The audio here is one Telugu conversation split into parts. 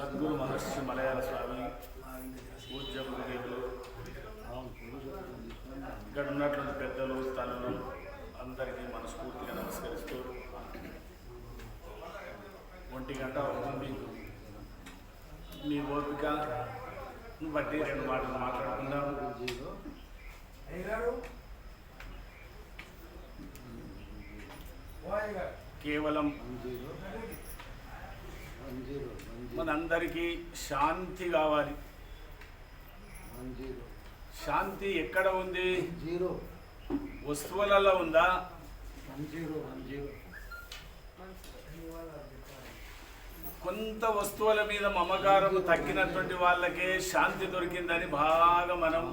సద్గురు మహర్షి మలయాళ స్వామి పూజ్య గురుదేవులు ఇక్కడ ఉన్నటువంటి పెద్దలు తల్లులు అందరికీ మనస్ఫూర్తిగా నమస్కరిస్తూ ఒంటి గంట అవుతుంది. మీ ఓపిక బట్టి రెండు మాటలు మాట్లాడుకుందాం. కేవలం మనందరికీ శాంతి కావాలి. శాంతి ఎక్కడ ఉంది? జీరో వస్తువులలో ఉందా? కొంత వస్తువుల మీద మమకారం తగ్గినటువంటి వాళ్ళకే శాంతి దొరికిందని బాగా మనం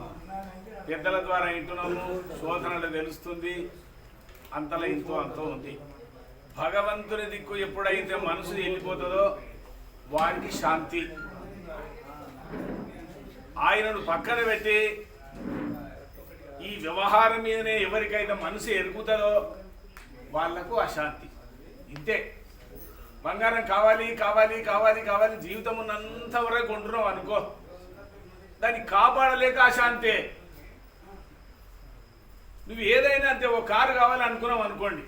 పెద్దల ద్వారా వింటున్నాము. శోధనలు తెలుస్తుంది. అంతలో ఇంతో అంతో ఉంది. భగవంతుని దిక్కు ఎప్పుడైతే మనసు వెళ్ళిపోతుందో వాడికి శాంతి. ఆయనను పక్కన పెట్టి ఈ వ్యవహారం మీదనే ఎవరికైతే మనసు ఎరుగుతుందో వాళ్ళకు అశాంతి ఇంతే. బంగారం కావాలి కావాలి కావాలి కావాలి జీవితం ఉన్నంత వరకు ఉంటున్నాం అనుకో. దాన్ని కాపాడలేక అశాంతే నువ్వు ఏదైనా అంతే ఒక కారు కావాలి అనుకున్నావు అనుకోండి.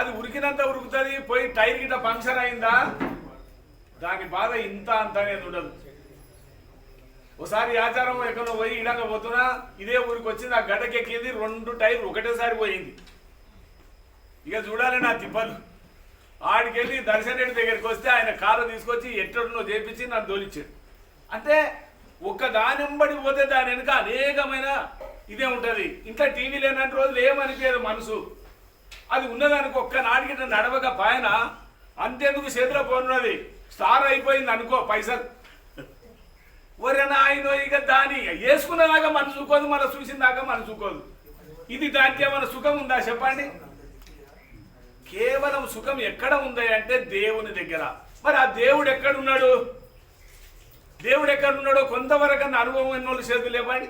అది ఉరికినంత ఉరుకుతుంది పోయి టైర్ గిట్ట పంక్చర్ అయిందా? దాని బాధ ఇంత అంత అనేది ఉండదు. ఒకసారి ఆచారం ఎక్కడో పోయి ఇలాగ పోతున్నా ఇదే ఊరికి వచ్చింది ఆ గడ్డకెక్కింది రెండు టైర్ ఒకటేసారి పోయింది. ఇక చూడాలి నా తిప్పలు. ఆడికెళ్ళి దర్శన్ దగ్గరికి వస్తే ఆయన కారు తీసుకొచ్చి ఎట్టడునో చేపించి నన్ను తోలిచ్చాడు. అంటే ఒక్క దానింబడి పోతే దాని వెనుక అనేకమైన ఇదే ఉంటుంది. ఇంట్లో టీవీ లేనంటే రోజులు ఏమనిపించదు మనసు. అది ఉన్నదానికి ఒక్క నాటికి నడవక పైన అంతేందుకు చేతిలో పోనున్నది స్టార్ అయిపోయింది అనుకో పైసలు. ఒరేనా ఆయన ఇక దాని వేసుకున్నదాకా మన చూకోదు మన చూసిన దాకా మన చూకోదు ఇది దానికి ఏమైనా సుఖం ఉందా చెప్పండి? కేవలం సుఖం ఎక్కడ ఉంది అంటే దేవుని దగ్గర. మరి ఆ దేవుడు ఎక్కడున్నాడు? దేవుడు ఎక్కడున్నాడో కొంతవరకు అనుభవం ఎన్నోళ్ళు చేతులు లేవండి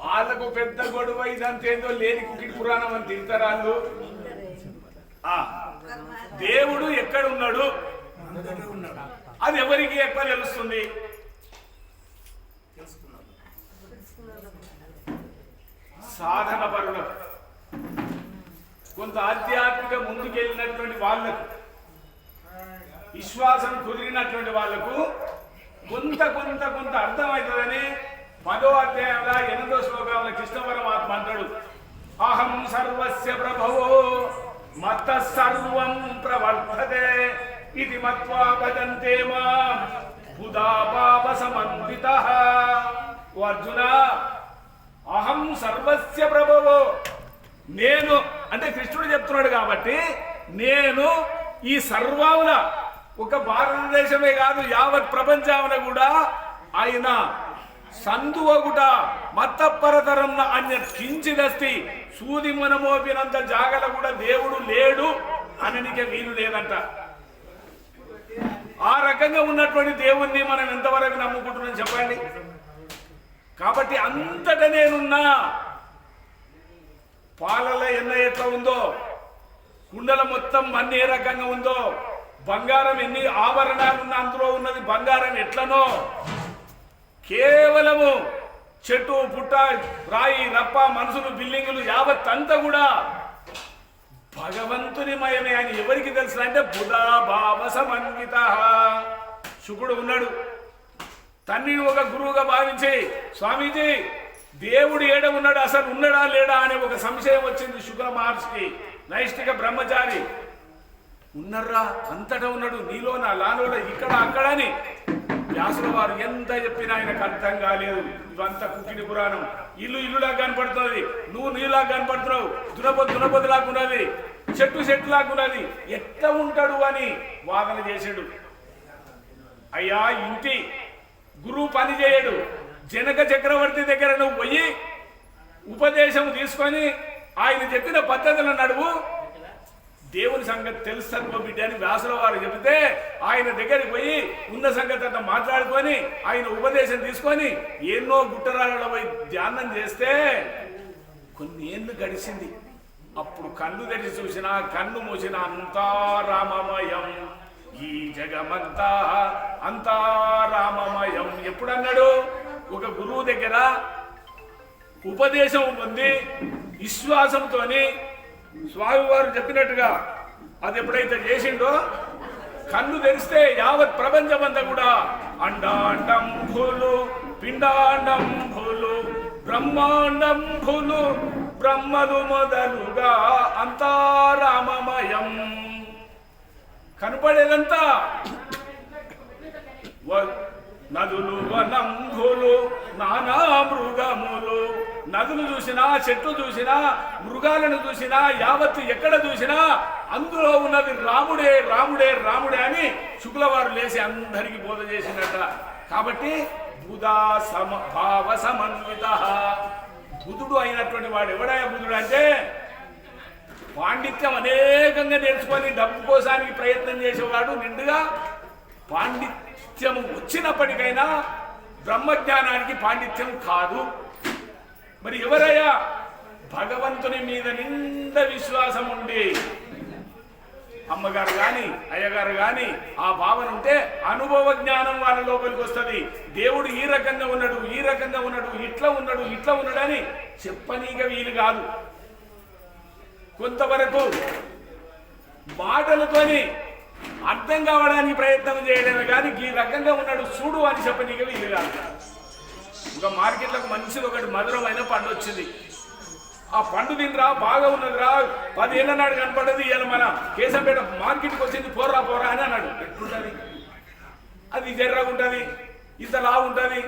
వాళ్ళకు పెద్ద గొడవ ఇదంతా ఏందో లేని కుకిడి పురాణం అని తింటారాళ్ళు ఆ, దేవుడు ఎక్కడ ఉన్నాడు? అది ఎవరికి ఎక్కువ తెలుస్తుంది? సాధన పరులకు. కొంత ఆధ్యాత్మిక ముందుకెళ్ళినటువంటి వాళ్ళకు. విశ్వాసం కుదిరినటువంటి వాళ్ళకు కొంత కొంత కొంత అర్థమవుతుందని పదో అధ్యాయంలో ఎనిమిదో శ్లోకంలో కృష్ణ పరమాత్మ అంటాడు. అహం సర్వస్య ప్రభవో మత సర్వం ప్రవర్తతే ఇది మత్వా భజంతే మా బుధా పాప సమన్విత. ఓ అర్జున అహం సర్వస్య ప్రభవో నేను అంటే కృష్ణుడు చెప్తున్నాడు కాబట్టి నేను ఈ సర్వముల ఒక భారతదేశమే కాదు యావత్ ప్రపంచావన కూడా ఆయన సందువగుట మత్తపరతరం అన్య కించిదస్తి సూది మనమోపినంత జాగల కూడా దేవుడు లేడు అననికే వీలు లేదంట. ఆ రకంగా ఉన్నటువంటి దేవుణ్ణి మనం ఎంతవరకు నమ్ముకుంటున్నాం చెప్పండి? కాబట్టి అంతట నేనున్నా పాలల ఎన్న ఎట్లా ఉందో కుండల మొత్తం మన్ని ఏ రకంగా ఉందో బంగారం ఎన్ని ఆభరణాలు ఉన్న అందులో ఉన్నది బంగారం ఎట్లనో? కేవలము చెట్టు పుట్ట రాయి రప్ప మనుషులు బిల్డింగులు యావత్ అంతా కూడా భగవంతుని మయమే అని ఎవరికి తెలుసు అంటే బుధా భావ సమన్విత శుకుడు ఉన్నాడు. తండ్రిని ఒక గురువుగా భావించి స్వామీజీ దేవుడు ఏడ ఉన్నాడు? అసలు ఉన్నాడా లేడా అనే ఒక సంశయం వచ్చింది శుక్ర మహర్షికి. నైష్టిక బ్రహ్మచారి. ఉన్నర్రా అంతటా ఉన్నాడు నీలోన లాలోన ఇక్కడ అక్కడ అని వ్యాసుల వారు ఎంత చెప్పినా ఆయనకు అర్థం కాలేదు. ఇవంతా కుక్కిడి పురాణం. ఇల్లు ఇల్లులా కనపడుతుంది నువ్వు నీలా కనపడుతున్నావు. దునపతి దునపతి లాగున్నది చెట్టు చెట్టు లాగున్నది ఎట్లా ఉంటాడు అని వాదన చేశాడు అయ్యా ఇంటి గురువు పని చేయడు. జనక చక్రవర్తి దగ్గర నువ్వు పోయి ఉపదేశం తీసుకొని ఆయన చెప్పిన పద్ధతుల నడువు. దేవుని సంగతి తెలుసు బిడ్డ అని వ్యాసుల వారు చెబితే ఆయన దగ్గరికి పోయి ఉన్న సంగతి అంతా మాట్లాడుకొని ఆయన ఉపదేశం తీసుకొని ఎన్నో గుట్టరాలలో పోయి ధ్యానం చేస్తే కొన్ని ఏళ్ళు గడిచింది. అప్పుడు కళ్ళు తెరిచి చూసిన కన్ను మూసిన అంతా రామమయం. ఈ జగమంతా అంతా రామమయం. ఎప్పుడన్నాడు? ఒక గురువు దగ్గర ఉపదేశం పొంది విశ్వాసంతోని స్వామివారు చెప్పినట్టుగా అది ఎప్పుడైతే చేసిండో కన్ను తెరిస్తే యావత్ ప్రపంచమంతా కూడా అండాండం భూలు పిండాండం భూలు బ్రహ్మాండం భూలు బ్రహ్మలు మొదలుగా అంతా రామమయం కనపడేదంతా నదులు వనంభులు నానా మృగములు. నదులు చూసినా చెట్లు చూసినా మృగాలను చూసినా యావత్తు ఎక్కడ చూసినా అందులో ఉన్నది రాముడే రాముడే రాముడే అని శుక్లవారు లేచి అందరికి బోధ చేసినట్ట కాబట్టి బుధా సమ భావ సమన్విత. బుధుడు అయినటువంటి వాడు ఎవడయ్యా బుధుడు అంటే? పాండిత్యం అనేకంగా నేర్చుకొని డబ్బు కోసానికి ప్రయత్నం చేసేవాడు నిండుగా పాండిత్యం వచ్చినప్పటికైనా బ్రహ్మజ్ఞానానికి పాండిత్యం కాదు. మరి ఎవరయ్యా? భగవంతుని మీద నిండా విశ్వాసం ఉండి. అమ్మగారు కానీ అయ్యగారు కానీ ఆ భావన ఉంటే అనుభవ జ్ఞానం వాళ్ళ లోపలికి వస్తుంది. దేవుడు ఈ రకంగా ఉన్నాడు ఈ రకంగా ఉన్నాడు ఇట్లా ఉన్నాడు ఇట్లా ఉన్నాడని చెప్పనీక వీలు కాదు. కొంతవరకు మాటలతోని అర్థం కావడానికి ప్రయత్నం చేయడమే కానీ ఈ రకంగా ఉన్నాడు చూడు అని చెప్పనీక వీలు కాదు. ఇంకా మార్కెట్లకు మంచిది ఒకటి మధురమైన పండు వచ్చింది. ఆ పండు తినరా బాగా ఉన్నదిరా పదేళ్ళ నాడు కనపడదు ఇవాళ మన కేశంపేట మార్కెట్కి వచ్చింది పోరా పోరా అని అన్నాడు. ఎట్లుంటుంది? అది జర్రగా ఉంటుంది ఇంత లా ఉంటుంది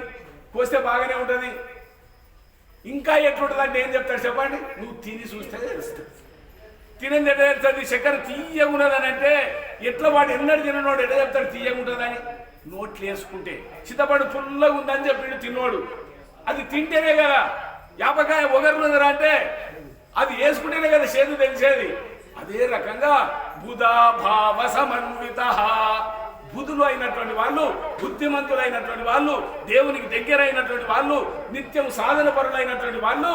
కోస్తే బాగానే ఉంటుంది. ఇంకా ఎట్లుంటుంది అంటే ఏం చెప్తాడు చెప్పండి? నువ్వు తిని చూస్తే తెలుస్తుంది. తినంది ఎట్లా తెలుస్తుంది? చక్కెర తీయగా ఉన్నదని అంటే ఎట్లా వాడు ఎన్నడూ తిననోడు ఎట్లా చెప్తాడు? తీయగా ఉంటుందని. నోట్లు వేసుకుంటే చింతపండు పుల్లగా ఉందని చెప్పిండు తిన్నోడు. అది తింటేనే కదా. యాపకాయ ఒగరున్నదిరా అంటే అది వేసుకుంటేనే కదా చేదు తెలిసేది. అదే రకంగా బుధాభావ సమన్విత. బుధులు అయినటువంటి వాళ్ళు బుద్ధిమంతులైనటువంటి వాళ్ళు దేవునికి దగ్గరైనటువంటి వాళ్ళు నిత్యం సాధన పరులైనటువంటి వాళ్ళు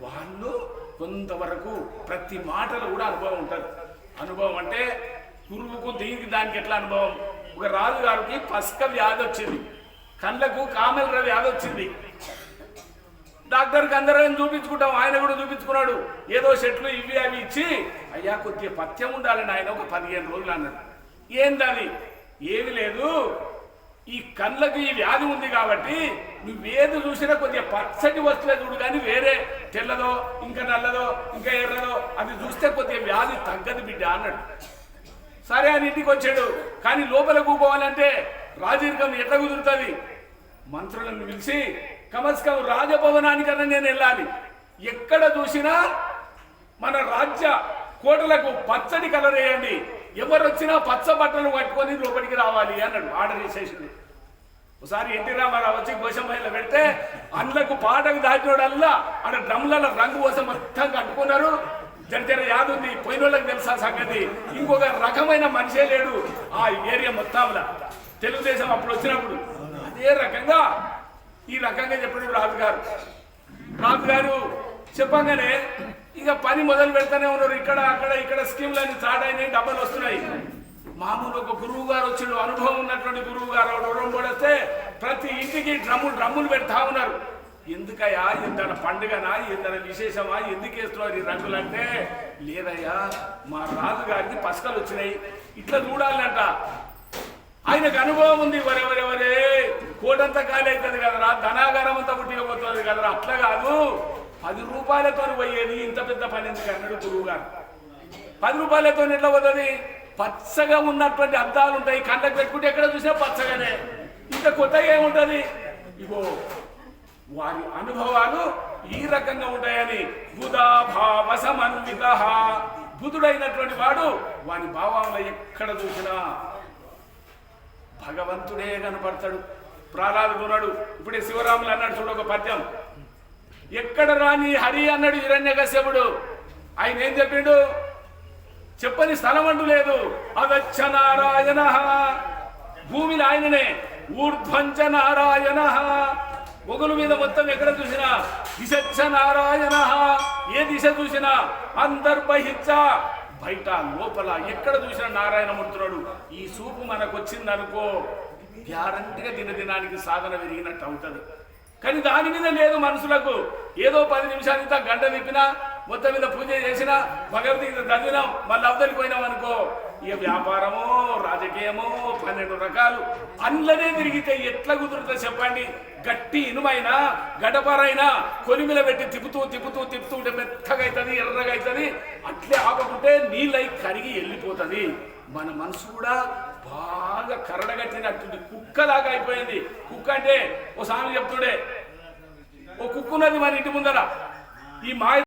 వాళ్ళు కొంతవరకు ప్రతి మాటలు కూడా అనుభవం ఉంటుంది. అనుభవం అంటే గురువుకు దీనికి దానికి ఎట్లా అనుభవం? ఒక రాజు గారికి పసుక వ్యాధి వచ్చింది. కళ్ళకు కామెల వ్యాధి వచ్చింది. డాక్టర్కి అందరం చూపించుకుంటాం ఆయన కూడా చూపించుకున్నాడు. ఏదో చెట్లు ఇవి అవి ఇచ్చి అయ్యా కొద్దిగా పథ్యం ఉండాలని ఆయన ఒక పదిహేను రోజులు అన్నాడు ఏందది? ఏమి లేదు. ఈ కళ్ళకు ఈ వ్యాధి ఉంది కాబట్టి నువ్వేది చూసినా కొద్దిగా పచ్చటి వస్తువులే చూడు కానీ వేరే తెల్లదో ఇంకా నల్లదో ఇంకా ఎర్రదో అది చూస్తే కొద్దిగా వ్యాధి తగ్గదు బిడ్డ అన్నాడు. సరే అని ఇంటికి వచ్చాడు. కానీ లోపల కూకోవాలంటే రాజీర్గం ఎట్లా కుదురుతుంది? మంత్రులను పిలిచి కమస్కం రాజభవనానికన్నా నేను వెళ్ళాలి. ఎక్కడ చూసినా మన రాజ్య కోటలకు పచ్చడి కలర్ వేయండి. ఎవరు వచ్చినా పచ్చ బట్టలు కట్టుకొని లోపలికి రావాలి అన్నాడు ఆర్డర్ చేసేసింది ఒకసారి ఎన్టీ రామారావు వచ్చి గోషంబాయిలో పెడితే అండ్లకు పాటకు దాటినోడల్లా ఆడ డ్రమ్లలో రంగు కోసం మొత్తం కట్టుకున్నారు. జర జర ఉంది పోయిన వాళ్ళకి తెలుసా సంగతి. ఇంకొక రకమైన మనిషే లేడు ఆ ఏరియా మొత్తంలో. తెలుగుదేశం అప్పుడు వచ్చినప్పుడు. అదే రకంగా ఈ రకంగా చెప్పాడు రాజు గారు. చెప్పంగానే ఇక పని మొదలు పెడతానే ఉన్నారు. ఇక్కడ అక్కడ ఇక్కడ స్కీమ్లు అన్ని స్టార్ట్ అయినాయి డబ్బులు వస్తున్నాయి. మామూలు ఒక గురువు గారు వచ్చిండు అనుభవం ఉన్నటువంటి గురువు గారు ఎవరు వస్తే ప్రతి ఇంటికి డ్రమ్ములు డ్రమ్ములు పెడతా ఉన్నారు. ఎందుకయ్యా? ఇంతన పండుగనా? ఇంతన విశేషమా? ఎందుకు వేస్తున్నారు ఈ రంగులంటే? లేదయ్యా మా రాజుగారికి పసకలు వచ్చినాయి. ఇట్లా చూడాలంట. ఆయనకు అనుభవం ఉంది. ఎవరెవరెవరే కోటంతా ఖాళీ అవుతుంది కదరా? ధనాగారం అంతా పుట్టిపోతుంది కదరా? అట్లా కాదు. పది రూపాయలతో పోయేది. ఇంత పెద్ద పని ఎందుకు అన్నాడు గురువు గారు పది రూపాయలతో ఎట్లా పోతుంది? పచ్చగా ఉన్నటువంటి అద్దాలు ఉంటాయి. కండకు పెట్టుకుంటే ఎక్కడ చూసినా పచ్చగానే. ఇంత కొత్తగా ఏముంటది? ఇగో వారి అనుభవాలు ఈ రకంగా ఉంటాయని బుధా సమన్విత బుధుడైనటువంటి వాడు వాని భావంలో ఎక్కడ చూసినా భగవంతుడే కనపడతాడు. ప్రహ్లాదుడు ఇప్పుడే శివరాములు అన్నాడు చూడు ఒక పద్యం. ఎక్కడ రాని హరి అన్నాడు హిరణ్య కశ్యపుడు ఆయన ఏం చెప్పిండు? చెప్పని స్థలం అంటూ లేదు. అదచ్చ నారాయణ. భూమిని ఆయననే. ఊర్ధ్వంచ నారాయణ. మొగుల మీద మొత్తం ఎక్కడ చూసినా? దిశ నారాయణ. ఏ దిశ చూసినా? అంతర్బహిచ్చ బయట లోపల ఎక్కడ చూసినా నారాయణ నారాయణమూర్తున్నాడు ఈ సూపు మనకు వచ్చిందనుకో గ్యారంటీగా దినదినానికి సాధన పెరిగినట్టు అవుతుంది. కానీ దాని మీద లేదు మనసులకు. ఏదో పది నిమిషాలు ఇంత గంట తిప్పినా మొత్తం మీద పూజ చేసినా భగవద్గీత చదివినాం మళ్ళీ అవతలిపోయినాం అనుకో ఇక వ్యాపారమో రాజకీయమో పన్నెండు రకాలు. అందులోనే తిరిగితే ఎట్లా కుదురుతుంది చెప్పండి. గట్టి ఇనుమైనా గడపరైనా కొలిమిల పెట్టి తిప్పుతూ తిప్పుతూ తిప్పుతూ ఉంటే మెత్తగా అవుతుంది ఎర్రగా అవుతుంది అట్లే ఆపకుంటే నీళ్ళై కరిగి వెళ్ళిపోతుంది. మన మనసు కూడా బాగా కరడగట్టినట్టుంది. కుక్కలాగా అయిపోయింది. కుక్క అంటే ఓ స్వామి చెప్తుండే ఓ కుక్క ఉన్నది మన ఇంటి ముందర. ఈ మాయ